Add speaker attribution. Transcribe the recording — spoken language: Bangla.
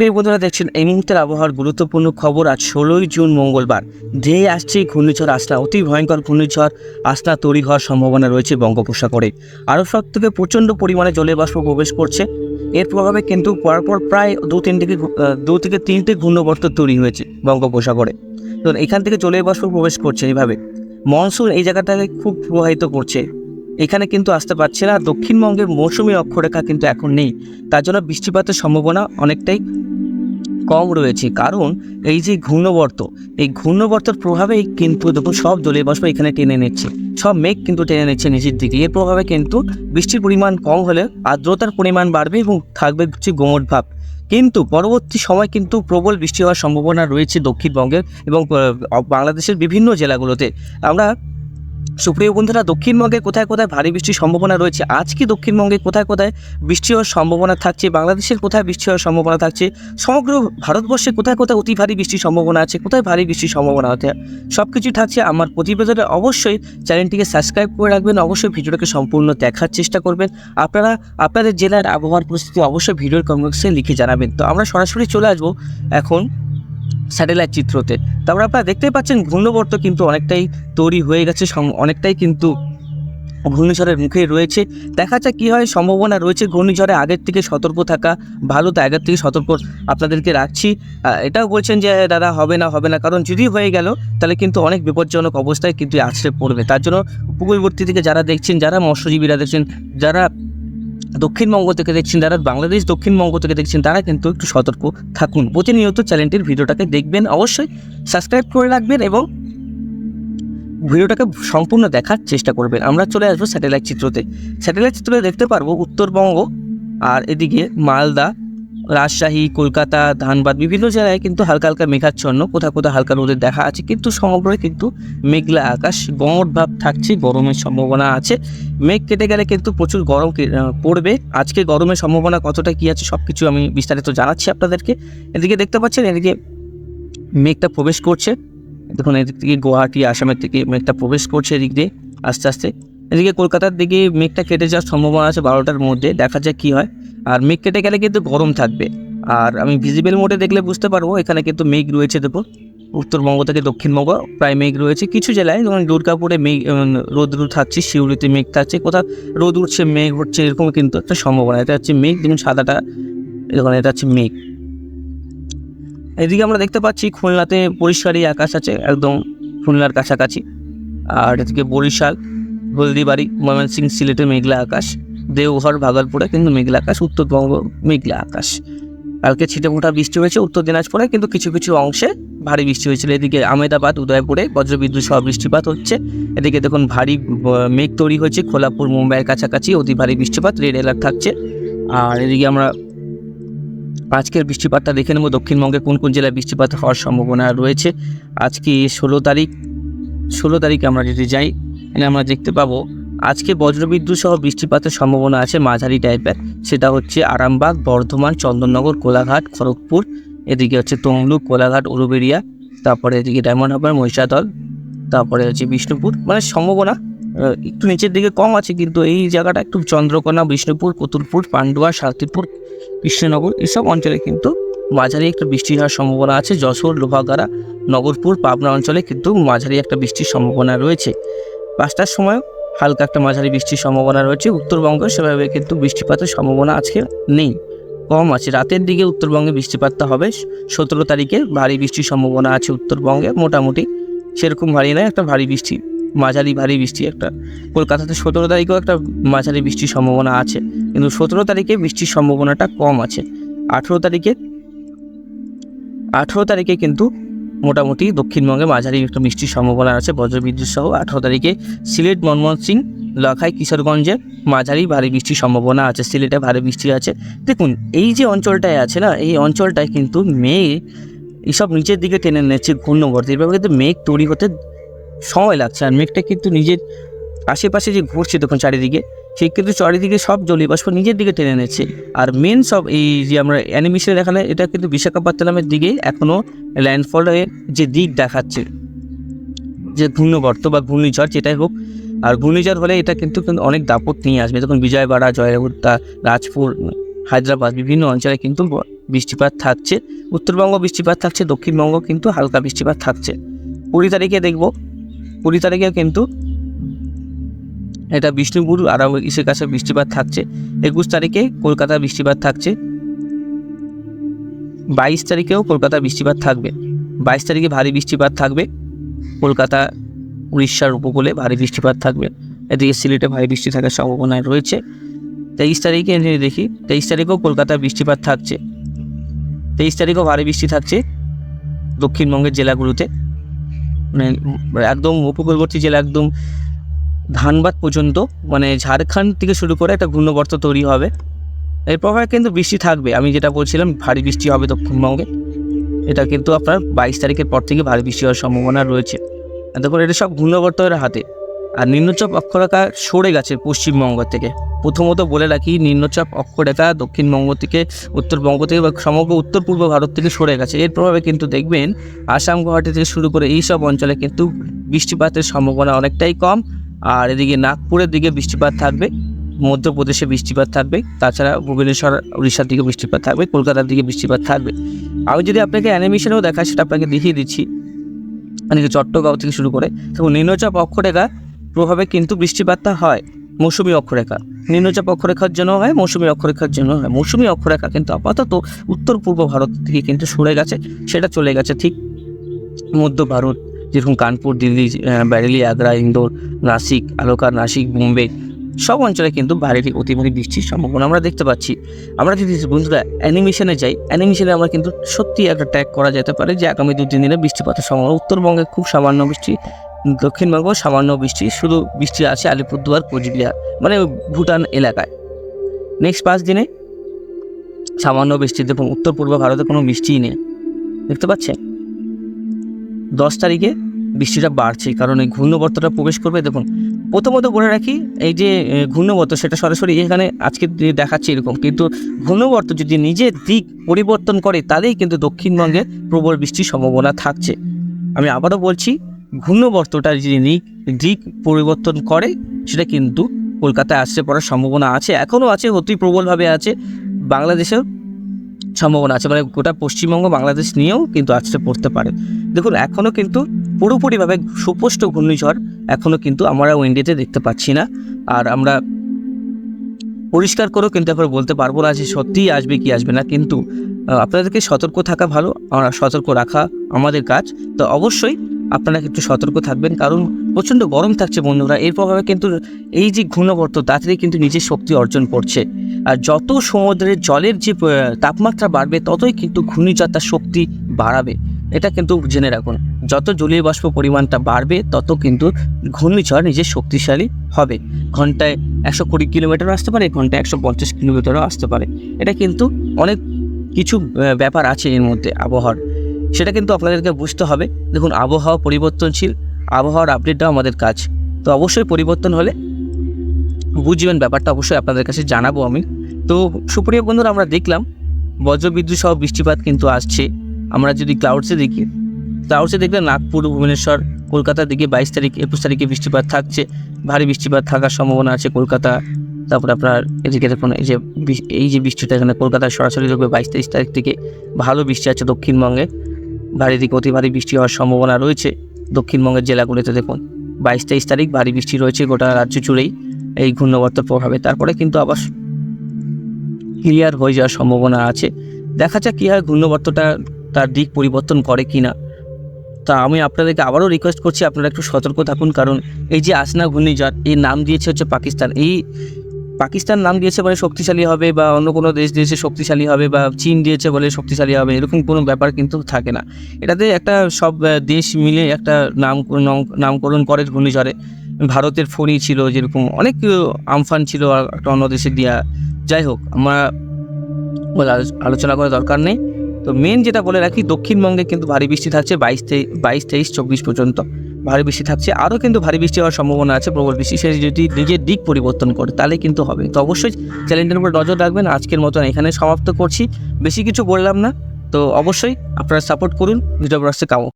Speaker 1: প্রিয় বন্ধুরা, দেখছেন এই মুহূর্তের আবহাওয়ার গুরুত্বপূর্ণ খবর। আজ ষোলোই জুন মঙ্গলবার। ধেয়ে আসছে ঘূর্ণিঝড় আসনা অতি ভয়ঙ্কর ঘূর্ণিঝড় আসনা তৈরি হওয়ার সম্ভাবনা রয়েছে বঙ্গোপসাগরে। আরও সব থেকে প্রচণ্ড পরিমাণে জলের বাষ্প প্রবেশ করছে। এর প্রভাবে কিন্তু পরপর প্রায় দু তিন থেকে দু থেকে তিনটে ঘূর্ণবর্ত তৈরি হয়েছে বঙ্গোপসাগরে। তো এখান থেকে জলের বাষ্প প্রবেশ করছে এইভাবে। মনসুন এই জায়গাটাকে খুব প্রবাহিত করছে। এখানে কিন্তু আসতে পারছে না। দক্ষিণবঙ্গের মৌসুমী অক্ষরেখা কিন্তু এখন নেই। তার জন্য বৃষ্টিপাতের সম্ভাবনা অনেকটাই কম রয়েছে। কারণ এই যে ঘূর্ণবর্ত, এই ঘূর্ণবর্তর প্রভাবেই কিন্তু দেখুন সব জলীয় বাষ্প এখানে টেনে নিচ্ছে। সব মেঘ কিন্তু টেনে নিচ্ছে নিচের দিকে। এর প্রভাবে কিন্তু বৃষ্টির পরিমাণ কম হলে আর্দ্রতার পরিমাণ বাড়বে এবং থাকবে হচ্ছে গোমট ভাব। কিন্তু পরবর্তী সময় কিন্তু প্রবল বৃষ্টি হওয়ার সম্ভাবনা রয়েছে দক্ষিণবঙ্গের এবং বাংলাদেশের বিভিন্ন জেলাগুলোতে। আমরা সুপ্রিয় বন্ধুরা, দক্ষিণবঙ্গে কোথায় কোথায় ভারী বৃষ্টির সম্ভাবনা রয়েছে? আজকে দক্ষিণবঙ্গে কোথায় কোথায় বৃষ্টি হওয়ার সম্ভাবনা থাকছে? বাংলাদেশের কোথায় বৃষ্টি হওয়ার সম্ভাবনা থাকছে? সমগ্র ভারতবর্ষে কোথায় কোথায় অতি ভারী বৃষ্টির সম্ভাবনা আছে? কোথায় ভারী বৃষ্টির সম্ভাবনা আছে? সব কিছুই থাকছে আমার প্রতিবেদনে। অবশ্যই চ্যানেলটিকে সাবস্ক্রাইব করে রাখবেন। অবশ্যই ভিডিওটাকে সম্পূর্ণ দেখার চেষ্টা করবেন। আপনারা, আপনাদের জেলার আবহাওয়ার পরিস্থিতি অবশ্যই ভিডিওর কমেন্টসে লিখে জানাবেন। তো আমরা সরাসরি চলে আসব এখন স্যাটেলাইট চিত্রতে। তারপর আপনারা দেখতেই পাচ্ছেন ঘূর্ণবর্ত কিন্তু অনেকটাই তৈরি হয়ে গেছে অনেকটাই কিন্তু ঘূর্ণিঝড়ের মুখে রয়েছে। দেখা যাক কী হয়, সম্ভাবনা রয়েছে ঘূর্ণিঝড়ে আগের থেকে সতর্ক থাকা ভালো তো আগের থেকে সতর্ক আপনাদেরকে রাখছি। এটাও বলছেন যে, দাদা, হবে না হবে না। কারণ যদি হয়ে গেল, তাহলে কিন্তু অনেক বিপজ্জনক অবস্থায় কিন্তু আছড়ে পড়বে। তার জন্য উপকূলবর্তী থেকে যারা দেখছেন, যারা মৎস্যজীবীরা দেখছেন, যারা দক্ষিণবঙ্গ থেকে দেখছেন যারা, বাংলাদেশ, দক্ষিণবঙ্গ থেকে দেখছেন তারা কিন্তু একটু সতর্ক থাকুন। প্রতিনিয়ত চ্যানেলটির ভিডিওটাকে দেখবেন অবশ্যই, সাবস্ক্রাইব করে রাখবেন এবং ভিডিওটাকে সম্পূর্ণ দেখার চেষ্টা করবেন। আমরা চলে আসব স্যাটেলাইট চিত্রতে। স্যাটেলাইট চিত্রে দেখতে পারব উত্তরবঙ্গ আর এদিকে মালদা রাজশাহী, কলকাতা, ধানবাদ বিভিন্ন জায়গায় কিন্তু হালকা হালকা মেঘাচ্ছন্ন, কোথাও কোথাও হালকা রোদের দেখা আছে, কিন্তু সমগ্র কিন্তু মেঘলা আকাশ গমট ভাব থাকছে, গরমের সম্ভাবনা আছে। মেঘ কেটে গেলে কিন্তু প্রচুর গরম পড়বে। আজকে গরমের সম্ভাবনা কতটা কী আছে সব কিছু আমি বিস্তারিত জানাচ্ছি আপনাদেরকে। এদিকে দেখতে পাচ্ছেন, এদিকে মেঘটা প্রবেশ করছে। দেখুন, এদিক থেকে গুয়াহাটি, আসামের থেকে মেঘটা প্রবেশ করছে, এদিক দিয়ে আস্তে আস্তে। এদিকে কলকাতার দিকে মেঘটা কেটে যাওয়ার সম্ভাবনা আছে বারোটার মধ্যে, দেখা যাক কী হয়। আর মেঘ কেটে গেলে কিন্তু গরম থাকবে। আর আমি ভিজিবল মোডে দেখলে বুঝতে পারব, এখানে কিন্তু মেঘ রয়েছে দেখো উত্তরবঙ্গ থেকে দক্ষিণবঙ্গ, প্রায় মেঘ রয়েছে কিছু জেলায়। যেমন দুর্গাপুরে মেঘ রোদ্রু থাকছে শিউলিতে মেঘ থাকছে, কোথাও রোদ উঠছে, মেঘ হচ্ছে, এরকম কিন্তু একটা সম্ভাবনা। এটা হচ্ছে মেঘ, যেমন সাদাটা দেখুন এটা হচ্ছে মেঘ। এদিকে আমরা দেখতে পাচ্ছি খুলনাতে পরিষ্কারই আকাশ আছে, একদম খুলনার কাছাকাছি। আর এদিকে বরিশাল হলদিবাড়ি, ময়মনসিং সিলেটে মেঘলা আকাশ, দেওঘর, ভাগলপুরে কিন্তু মেঘলা আকাশ, উত্তরবঙ্গ মেঘলা আকাশ। কালকে ছিটে মোটা বৃষ্টি হয়েছে উত্তর দিনাজপুরে, কিন্তু কিছু কিছু অংশে ভারী বৃষ্টি হয়েছিল। এদিকে আমেদাবাদ উদয়পুরে বজ্রবিদ্যুৎ সহ বৃষ্টিপাত হচ্ছে। এদিকে দেখুন, ভারী মেঘ তৈরি হয়েছে খোলাপুর, মুম্বাইয়ের কাছাকাছি, অতি ভারী বৃষ্টিপাত, রেড অ্যালার্ট থাকছে। আর এদিকে আমরা আজকের বৃষ্টিপাতটা দেখে নেব, দক্ষিণবঙ্গে কোন কোন জেলায় বৃষ্টিপাত হওয়ার সম্ভাবনা রয়েছে। আজকে ষোলো তারিখ, ষোলো তারিখে আমরা যদি যাই এখানে আমরা দেখতে পাবো, আজকে বজ্রবিদ্যুৎ সহ বৃষ্টিপাতের সম্ভাবনা আছে মাঝারি টাইপের। সেটা হচ্ছে আরামবাগ, বর্ধমান, চন্দননগর, কোলাঘাট, খড়গপুর, এদিকে হচ্ছে তমলুক, কোলাঘাট উলুবেড়িয়া তারপরে এদিকে ডায়মন্ড হারবার, মহিষাদল, তারপরে হচ্ছে বিষ্ণুপুর। মানে সম্ভাবনা একটু নিচের দিকে কম আছে, কিন্তু এই জায়গাটা একটু চন্দ্রকোনা, বিষ্ণুপুর, কতুলপুর, পান্ডুয়া, শান্তিপুর, কৃষ্ণনগর, এসব অঞ্চলে কিন্তু মাঝারি একটা বৃষ্টি হওয়ার সম্ভাবনা আছে। যশোর, লোহাগাড়া, নগরপুর, পাবনা অঞ্চলে কিন্তু মাঝারি একটা বৃষ্টির সম্ভাবনা রয়েছে। পাঁচটার সময় হালকা একটা মাঝারি বৃষ্টির সম্ভাবনা রয়েছে। উত্তরবঙ্গে সেভাবে কিন্তু বৃষ্টিপাতের সম্ভাবনা আজকে নেই। কম আছে। রাতের দিকে উত্তরবঙ্গে বৃষ্টিপাতটা হবে। সতেরো তারিখে ভারী বৃষ্টির সম্ভাবনা আছে উত্তরবঙ্গে মোটামুটি। সেরকম ভারী নয়, একটা ভারী বৃষ্টি। মাঝারি ভারী বৃষ্টি একটা। কলকাতাতে সতেরো তারিখেও একটা মাঝারি বৃষ্টির সম্ভাবনা আছে। কিন্তু সতেরো তারিখে বৃষ্টির সম্ভাবনাটা কম আছে। আঠেরো তারিখে আঠেরো তারিখে কিন্তু মোটামুটি দক্ষিণবঙ্গে মাঝারি একটু বৃষ্টির সম্ভাবনা আছে, বজ্রবিদ্যুৎ সহ আঠেরো তারিখে সিলেট মনমোহন সিং, লখাই, কিশোরগঞ্জে মাঝারি ভারী বৃষ্টির সম্ভাবনা আছে, সিলেটে ভারী বৃষ্টি আছে। দেখুন, এই যে অঞ্চলটায় আছে না, এই অঞ্চলটায় কিন্তু মেঘ এইসব নিচের দিকে টেনে নিচ্ছে ঘূর্ণবর্তী এভাবে কিন্তু মেঘ তৈরি হতে সময় লাগছে, আর মেঘটা কিন্তু নিজের আশেপাশে যে ঘুরছে দেখুন চারিদিকে কিন্তু চারিদিকে সব জলীয়বাষ্প নিজের দিকে টেনে নিচ্ছে আর মেন সব এই যে আমরা অ্যানিমেশনে দেখালে এটা কিন্তু বিশাখাপত্তনমের দিকে এখনও ল্যান্ডফলের যে দিক দেখাচ্ছে। যে ঘূর্ণবর্ত বা ঘূর্ণিঝড় যেটাই হোক, আর ঘূর্ণিঝড় হলে এটা কিন্তু অনেক দাপট নিয়ে আসবে। তখন বিজয়বাড়া জয়পুরতা রাজপুর, হায়দ্রাবাদ বিভিন্ন অঞ্চলে কিন্তু বৃষ্টিপাত থাকছে। উত্তরবঙ্গ বৃষ্টিপাত থাকছে, দক্ষিণবঙ্গ কিন্তু হালকা বৃষ্টিপাত থাকছে। কুড়ি তারিখে দেখব, কুড়ি তারিখে কিন্তু এটা বিষ্ণুপুর আর ইসের কাছে বৃষ্টিপাত থাকছে। একুশ তারিখে কলকাতা বৃষ্টিপাত থাকছে। বাইশ তারিখেও কলকাতা বৃষ্টিপাত থাকবে। বাইশ তারিখে ভারী বৃষ্টিপাত থাকবে। কলকাতা, উড়িষ্যার উপকূলে ভারী বৃষ্টিপাত থাকবে। এদিকে সিলেটে ভারী বৃষ্টি থাকার সম্ভাবনা রয়েছে। তেইশ তারিখে যদি দেখি, তেইশ তারিখেও কলকাতায় বৃষ্টিপাত থাকছে। তেইশ তারিখেও ভারী বৃষ্টি থাকছে দক্ষিণবঙ্গের জেলাগুলোতে। মানে একদম উপকূলবর্তী জেলা একদম ধানবাদ পর্যন্ত মানে ঝাড়খণ্ড থেকে শুরু করে একটা ঘূর্ণবর্ত তৈরি হবে। এর প্রভাবে কিন্তু বৃষ্টি থাকবে। আমি যেটা বলছিলাম, ভারী বৃষ্টি হবে দক্ষিণবঙ্গে। এটা কিন্তু আপনার বাইশ তারিখের পর থেকে ভারী বৃষ্টি হওয়ার সম্ভাবনা রয়েছে। দেখুন, এটা সব ঘূর্ণবর্তের হাতে। আর নিম্নচাপ অক্ষরেখা সরে গেছে পশ্চিমবঙ্গ থেকে। প্রথমত বলে রাখি, নিম্নচাপ অক্ষরেখা দক্ষিণবঙ্গ থেকে, উত্তরবঙ্গ থেকে বা সমগ্র উত্তর পূর্ব ভারত থেকে সরে গেছে। এর প্রভাবে কিন্তু দেখবেন, আসাম, গুয়াহাটি থেকে শুরু করে এই সব অঞ্চলে কিন্তু বৃষ্টিপাতের সম্ভাবনা অনেকটাই কম। আর এদিকে নাগপুরের দিকে বৃষ্টিপাত থাকবে, মধ্যপ্রদেশে বৃষ্টিপাত থাকবে, তাছাড়া ভুবনেশ্বর, উড়িষ্যার দিকে বৃষ্টিপাত থাকবে, কলকাতার দিকে বৃষ্টিপাত থাকবে। আমি যদি আপনাকে অ্যানিমেশনেও দেখাই, সেটা আপনাকে দেখিয়ে দিচ্ছি। মানে কি চট্টগাঁও থেকে শুরু করে, দেখুন, নিম্নচাপ অক্ষরেখা প্রভাবে কিন্তু বৃষ্টিপাতটা হয়, মৌসুমি অক্ষরেখা। নিম্নচাপ অক্ষরেখার জন্য হয়, মৌসুমি অক্ষরেখার জন্য হয়। মৌসুমি অক্ষরেখা কিন্তু আপাতত উত্তর পূর্ব ভারত থেকে কিন্তু সরে গেছে, সেটা চলে গেছে ঠিক মধ্য ভারত। যেরকম কানপুর, দিল্লি ব্যারেলি, আগ্রা, ইন্দোর, নাসিক, আলোকা, নাসিক, বোম্বে, সব অঞ্চলে কিন্তু ভারী থেকে অতি ভারী বৃষ্টির সম্ভাবনা আমরা দেখতে পাচ্ছি। আমরা যদি বন্ধুরা অ্যানিমেশনে যাই, অ্যানিমেশনে আমরা কিন্তু সত্যি একটা ট্যাগ করা যেতে পারে যে আগামী দু তিন দিনে বৃষ্টিপাতের সম্ভাবনা। উত্তরবঙ্গে খুব সামান্য বৃষ্টি দক্ষিণবঙ্গ সামান্য বৃষ্টি, শুধু বৃষ্টি আছে আলিপুরদুয়ার, কোচবিহার মানে ভুটান এলাকায়। নেক্সট পাঁচ দিনে সামান্য বৃষ্টি দেখুন উত্তর পূর্ব ভারতে কোনো বৃষ্টিই নেই। দেখতে পাচ্ছেন? দশ তারিখে বৃষ্টিটা বাড়ছে, কারণ এই ঘূর্ণবর্তটা প্রবেশ করবে। দেখুন, প্রথমত বলে রাখি, এই যে ঘূর্ণবর্ত, সেটা সরাসরি এখানে আজকে দেখাচ্ছে এরকম। কিন্তু ঘূর্ণবর্ত যদি নিজের দিক পরিবর্তন করে, তাহলেই কিন্তু দক্ষিণবঙ্গে প্রবল বৃষ্টির সম্ভাবনা থাকছে। আমি আবারও বলছি, ঘূর্ণবর্তটা যদি দিক পরিবর্তন করে, সেটা কিন্তু কলকাতায় আসতে পড়ার সম্ভাবনা আছে, এখনও আছে, অতি প্রবলভাবে আছে। বাংলাদেশেও সম্ভাবনা আছে মানে গোটা পশ্চিমবঙ্গ বাংলাদেশ নিয়েও কিন্তু আসতে পড়তে পারে। দেখুন এখনও কিন্তু পুরোপুরিভাবে সুপষ্ট ঘূর্ণিঝড় এখনও কিন্তু আমরা ইন্ডিয়াতে দেখতে পাচ্ছি না। আর আমরা পরিষ্কার করেও কিন্তু এখন বলতে পারব না যে সত্যিই আসবে কি আসবে না, কিন্তু আপনাদেরকে সতর্ক থাকা ভালো আমরা সতর্ক রাখা আমাদের কাজ। তো অবশ্যই আপনারা একটু সতর্ক থাকবেন, কারণ প্রচণ্ড গরম থাকছে বন্ধুরা। এর প্রভাবে কিন্তু এই যে ঘূর্ণবর্ত তাড়াতাড়ি কিন্তু নিজের শক্তি অর্জন করছে। আর যত সমুদ্রের জলের যে তাপমাত্রা বাড়বে, ততই কিন্তু ঘূর্ণিঝড় তার শক্তি বাড়াবে। এটা কিন্তু জেনে রাখুন। যত জলীয় বাষ্প পরিমাণটা বাড়বে, তত কিন্তু ঘূর্ণিঝড় নিজের শক্তিশালী হবে। ঘন্টায় একশো কুড়ি কিলোমিটারও আসতে পারে, ঘন্টায় একশো পঞ্চাশ কিলোমিটারও আসতে পারে। এটা কিন্তু অনেক কিছু ব্যাপার আছে এর মধ্যে, আবহাওয়ার। সেটা কিন্তু আপনাদেরকে বুঝতে হবে। দেখুন, আবহাওয়া পরিবর্তনশীল, আবহাওয়ার আপডেটটাও আমাদের কাজ। তো অবশ্যই পরিবর্তন হলে বুঝবেন ব্যাপারটা, অবশ্যই আপনাদের কাছে জানাব আমি। তো সুপ্রিয় বন্ধুরা, আমরা দেখলাম বজ্রবিদ্যুৎ সহ বৃষ্টিপাত কিন্তু আসছে। আমরা যদি ক্লাউডসে দেখি ক্লাউডসে দেখলে নাগপুর, ভুবনেশ্বর, কলকাতার দিকে বাইশ তারিখ, একুশ তারিখে বৃষ্টিপাত থাকছে। ভারী বৃষ্টিপাত থাকার সম্ভাবনা আছে কলকাতা। তারপরে আপনার এদিকে দেখুন, এই যে এই যে বৃষ্টিটা এখানে কলকাতায় সরাসরি দেখবে বাইশ তেইশ তারিখ থেকে। ভালো বৃষ্টি আছে দক্ষিণবঙ্গে। ভারী দিকে অতি ভারী বৃষ্টি হওয়ার সম্ভাবনা রয়েছে। দক্ষিণবঙ্গের জেলাগুলিতে দেখুন বাইশ তেইশ তারিখ ভারী বৃষ্টি রয়েছে গোটা রাজ্য জুড়েই। এই ঘূর্ণবর্তের প্রভাবে তারপরে কিন্তু আবার ক্লিয়ার হয়ে যাওয়ার সম্ভাবনা আছে। দেখা যাক কী হয় ঘূর্ণবর্তটা তার দিক পরিবর্তন করে কি না তা আমি আপনাদেরকে আবারও রিকোয়েস্ট করছি, আপনারা একটু সতর্ক থাকুন, কারণ এই যে আসনা ঘূর্ণিঝড় এই নাম দিয়েছে হচ্ছে পাকিস্তান। এই পাকিস্তান নাম দিয়েছে বলে শক্তিশালী হবে বা অন্য কোনো দেশ দিয়েছে শক্তিশালী হবে বা চীন দিয়েছে বলে শক্তিশালী হবে, এরকম কোনো ব্যাপার কিন্তু থাকে না। এটাতে একটা সব দেশ মিলে একটা নাম, নাম- নামকরণ করে ঘূর্ণিঝড়ে। ভারতের ফণি ছিল যেরকম, অনেক আমফান ছিল একটা অন্য দেশে দেওয়া যাই হোক, আমরা আলোচনা করার দরকার নেই। তো মেন যেটা বলে রাখি, দক্ষিণবঙ্গে কিন্তু ভারী বৃষ্টি থাকছে বাইশ বাইশ তেইশ, চব্বিশ পর্যন্ত। ভারী বৃষ্টি থাকছে। আরও কিন্তু ভারী বৃষ্টি হওয়ার সম্ভাবনা আছে। প্রবল বৃষ্টি, সে যদি নিজের দিক পরিবর্তন করে, তাহলে কিন্তু হবে। তো অবশ্যই চ্যানেলটার উপর নজর রাখবেন। আজকের মতন এখানে সমাপ্ত করছি। বেশি কিছু বললাম না। তো অবশ্যই আপনারা সাপোর্ট করুন। ভিডিও কামো।